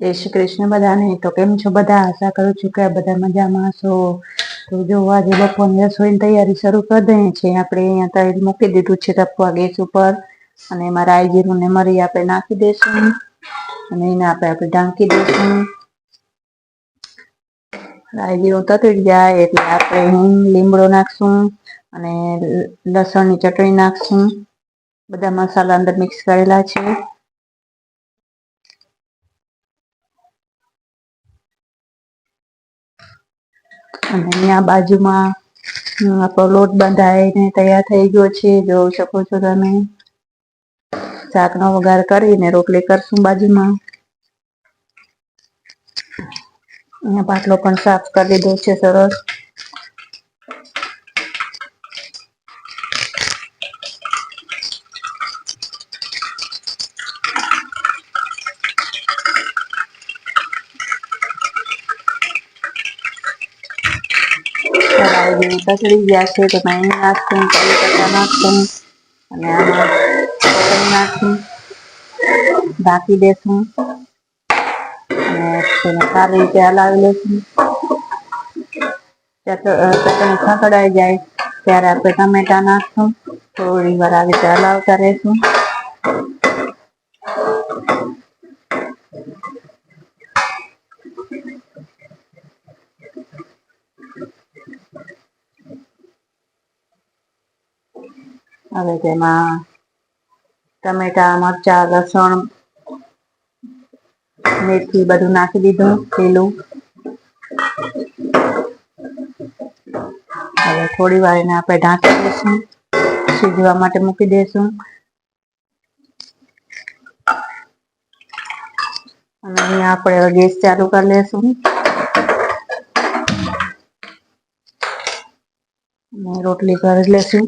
જય શ્રી કૃષ્ણ બધાને. તો કેમ છો બધા? આશા કરું છું કે બધા મજામાં છો તો જો આજે બપોરની રસોઈની તૈયારી શરૂ કરી દઈએ છીએ. આપણે અહીંયા તૈયાર મૂકી દીધું છે તપવા ગેસ ઉપર. અને એમાં રાઈ જીરું ને મરી આપણે નાખી દઈશું અને એને આપણે આપણે ઢાંકી દઈશું રાઈ જીરું તતડી જાય એટલે આપણે હિંગ, લીમડો નાખશું. અને લસણની ચટણી નાખશું. બધા મસાલા અંદર મિક્સ કરેલા છે. અને અહીંયા બાજુમાં આપણો લોટ બંધાઈને તૈયાર થઈ ગયો છે. જોઈ શકો છો તમે. શાકનો વઘાર કરીને રોટલી કરશું બાજુમાં. અહીંયા પાટલો પણ સાફ કરી દીધો છે સરસ. તકડી ગયા છે તો અહીં નાખશું કઢી પત્તા નાખશું અને આમાં ચટણી નાખશું ઢાંકી દેશું અને તેને સારી રીતે હલાવી લેશું. ચટણી ખકડાઈ જાય, ત્યારે આપણે ટમેટા નાખશું, થોડી વાર આવી રીતે હલાવતા રહેશું. હવે તેમાં ટમેટા, મરચા, લસણ, મેથી બધું નાખી દીધું પેલું હવે થોડી વાર એને આપણે ઢાંકી દઈશું સીજવા માટે મૂકી દઈશું. અને અહીંયા આપણે ગેસ ચાલુ કરી લેશું. રોટલી કરી લેશું.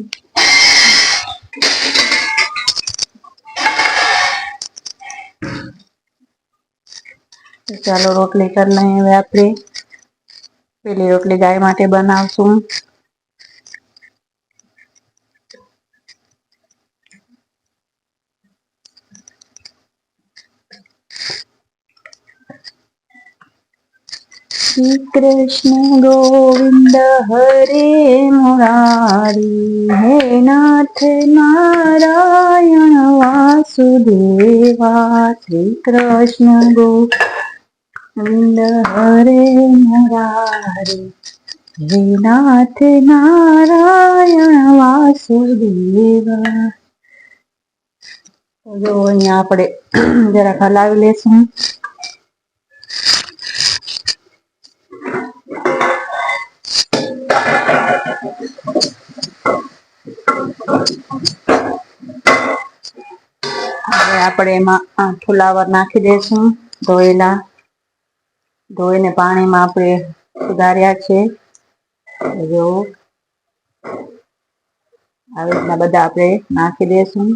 ચાલો રોટલી કરી લઈએ હવે આપણે. પેલી રોટલી ગાય માટે બનાવશું. શ્રી કૃષ્ણ ગોવિંદ હરે મુરારી. હે નાથ નારાયણ વાસુદેવા. શ્રી કૃષ્ણ ગોવિંદ હરે મુરારી હે નાથ નારાયણ વાસુદેવ જો અહીંયા આપણે જરાક હલાવી લેશું. હવે આપણે એમાં ફુલાવર નાખી દઈશું ધોયેલા. ધોઈને પાણીમાં આપણે સુધાર્યા છે. આવી રીતના બધા આપણે નાખી દઈશું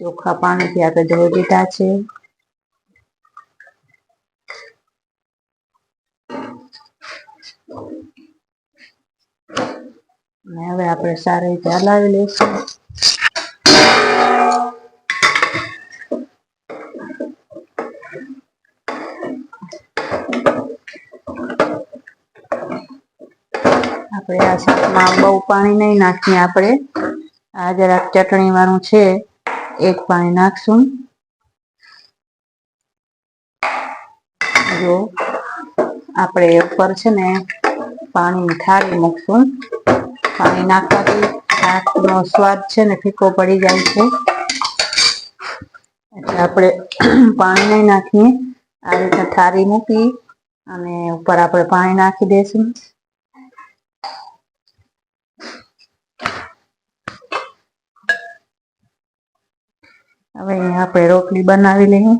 ચોખ્ખા પાણીથી આપણે ધોઈ દીધા છે. હવે આપણે સારી રીતે હલાવી લઈશું. આપણે આ શાકમાં બહુ પાણી નહીં નાખીએ આપણે. આ જરાક ચટણી વાળું છે. એક પાણી નાખશું. જો, આપણે ઉપર છે ને પાણી થાળી મૂકશું. પાણી નાખવાથી શાકનો સ્વાદ છે ને ફીકો પડી જાય છે. એટલે આપણે પાણી નહીં નાખીએ. આ રીતે થાળી મૂકી અને ઉપર આપણે પાણી નાખી દઈશું હવે આપણે રોટલી બનાવી લઈએ.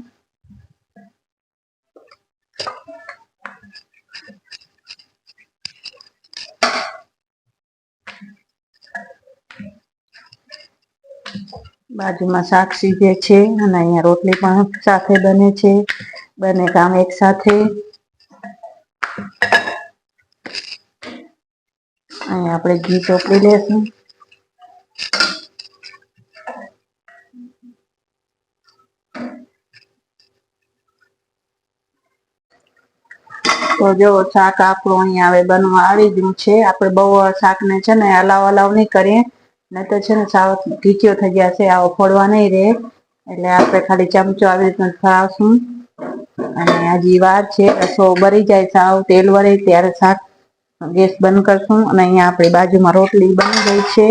બાજુમાં શાક સીજે છે અને અહીંયા રોટલી પણ સાથે બને છે. બંને કામ એક સાથે. અહીંયા આપણે ઘી ચોપડી લેશું. તો જો શાક આપણું અહીંયા હવે બનવા આવી ગયું છે. આપણે બહુ શાકને છે ને હલાવ હલાવ નહીં કરીએ. નહીં તો છે ને સાવ ઘીચો થઈ ગયા છે. આવો ફોડવા નહીં રહે. એટલે આપણે ખાલી ચમચો આવી રીતના ફરાવશું અને હજી વાર છે. રસો બરી જાય સાવ. તેલ વરે ત્યારે શાક ગેસ બંધ કરશું. અને અહીંયા આપણી બાજુમાં રોટલી બની ગઈ છે.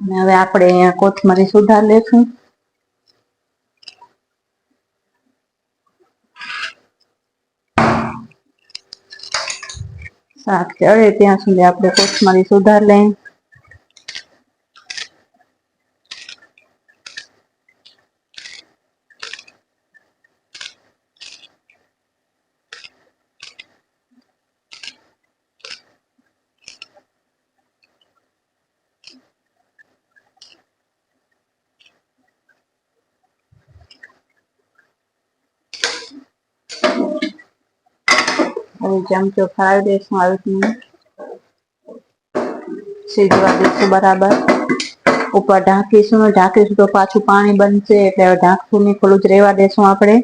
અને હવે આપણે અહીંયા કોથમરી સુધાર લેશું. શાક ચડે ત્યાં સુધી આપણે કોથમરી સુધાર લઈએ હવે ચમચો ફાવી દઈશું આવી રીતનું સીજવા દઈશું બરાબર. ઉપર ઢાંકીશું ઢાંકીશું તો પાછું પાણી બનશે એટલે હવે ઢાંકશું નહીં ખુલ્લું જ રહેવા દેશું આપણે.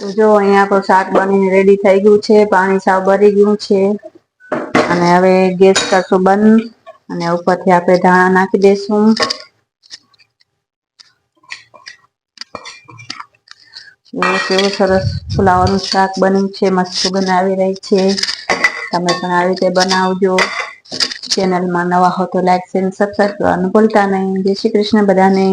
જો અહીંયા આપણું શાક બનીને રેડી થઈ ગયું છે, પાણી સાવ ભરી ગયું છે. અને હવે ગેસ કરશું બંધ. અને ઉપરથી આપણે ધાણા નાખી દઈશું એવું કેવું સરસ ફુલાવાનું શાક બન્યું છે, મસ્ત બનાવી રહી છે. તમે પણ આવી રીતે બનાવજો. ચેનલમાં નવા હો તો લાઈક શેર સબસ્ક્રાઈબ કરવાનું ભૂલતા નહીં. જય શ્રી કૃષ્ણ બધાને.